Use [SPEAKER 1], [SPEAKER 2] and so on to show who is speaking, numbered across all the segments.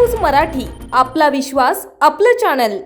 [SPEAKER 1] मराठी आपला विश्वास आपलं चॅनल.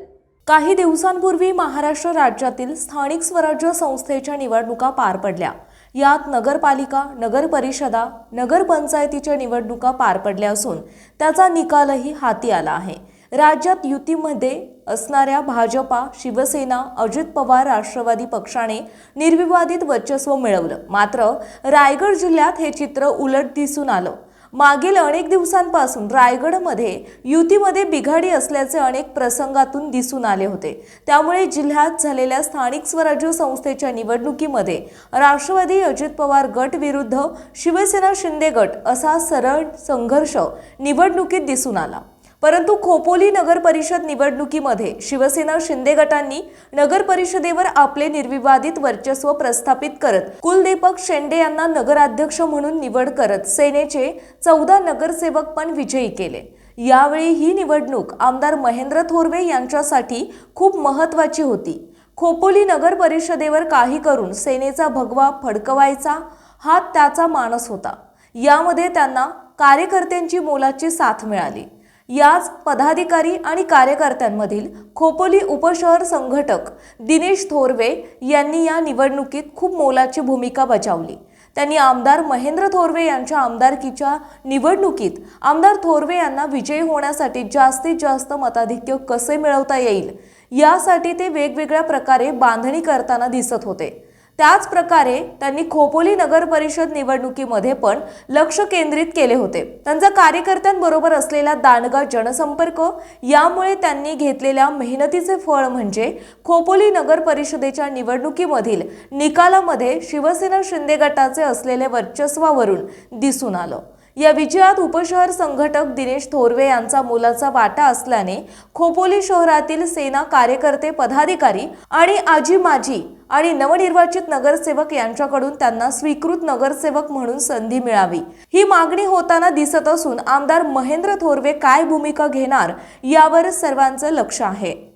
[SPEAKER 1] काही दिवसांपूर्वी महाराष्ट्र राज्यातील स्थानिक स्वराज्य संस्थेच्या निवडणुका पार पडल्या. यात नगरपालिका नगर परिषदा नगरपंचायतीच्या निवडणुका पार पडल्या असून त्याचा निकालही हाती आला आहे. राज्यात युतीमध्ये असणाऱ्या भाजपा शिवसेना अजित पवार राष्ट्रवादी पक्षाने निर्विवादित वर्चस्व मिळवलं. मात्र रायगड जिल्ह्यात हे चित्र उलट दिसून आलं. मागील अनेक दिवसांपासून रायगडमध्ये युतीमध्ये बिघाडी असल्याचे अनेक प्रसंगातून दिसून आले होते. त्यामुळे जिल्ह्यात झालेल्या स्थानिक स्वराज्य संस्थेच्या निवडणुकीमध्ये राष्ट्रवादी अजित पवार गट विरुद्ध शिवसेना शिंदे गट असा सरळ संघर्ष निवडणुकीत दिसून आला. परंतु खोपोली नगर परिषद निवडणुकीमध्ये शिवसेना शिंदे गटांनी नगर परिषदेवर आपले निर्विवादित वर्चस्व प्रस्थापित करत कुलदीपक शेंडे यांना नगराध्यक्ष म्हणून निवड करत सेनेचे चौदा नगरसेवक पण विजयी केले. यावेळी ही निवडणूक आमदार महेंद्र थोरवे यांच्यासाठी खूप महत्वाची होती. खोपोली नगर परिषदेवर काही करून सेनेचा भगवा फडकवायचा हा त्याचा मानस होता. यामध्ये त्यांना कार्यकर्त्यांची मोलाची साथ मिळाली. याच पदाधिकारी आणि कार्यकर्त्यांमधील खोपोली उपशहर संघटक दिनेश थोरवे यांनी या निवडणुकीत खूप मोलाची भूमिका बजावली. त्यांनी आमदार महेंद्र थोरवे यांच्या आमदारकीच्या निवडणुकीत आमदार थोरवे यांना विजयी होण्यासाठी जास्तीत जास्त मताधिक्य कसे मिळवता येईल? यासाठी ते वेगवेगळ्या प्रकारे बांधणी करताना दिसत होते. त्याच प्रकारे त्यांनी खोपोली नगर परिषद निवडणुकीमध्ये पण लक्ष केंद्रित केले होते. त्यांचा कार्यकर्त्यांबरोबर असलेला दांडगा जनसंपर्क यामुळे त्यांनी घेतलेल्या मेहनतीचे फळ म्हणजे खोपोली नगर परिषदेच्या निवडणुकीमधील निकालामध्ये शिवसेना शिंदे गटाचे असलेले वर्चस्वावरून दिसून आलं. या विजयात उपशहर संघटक दिनेश थोरवे यांचा मोलाचा वाटा असल्याने खोपोली शहरातील सेना कार्यकर्ते पदाधिकारी आणि आजी माजी आणि नवनिर्वाचित नगरसेवक यांच्याकडून त्यांना स्वीकृत नगरसेवक म्हणून संधी मिळावी. ही मागणी होताना दिसत असून आमदार महेंद्र थोरवे काय भूमिका घेणार यावर सर्वांचं लक्ष आहे.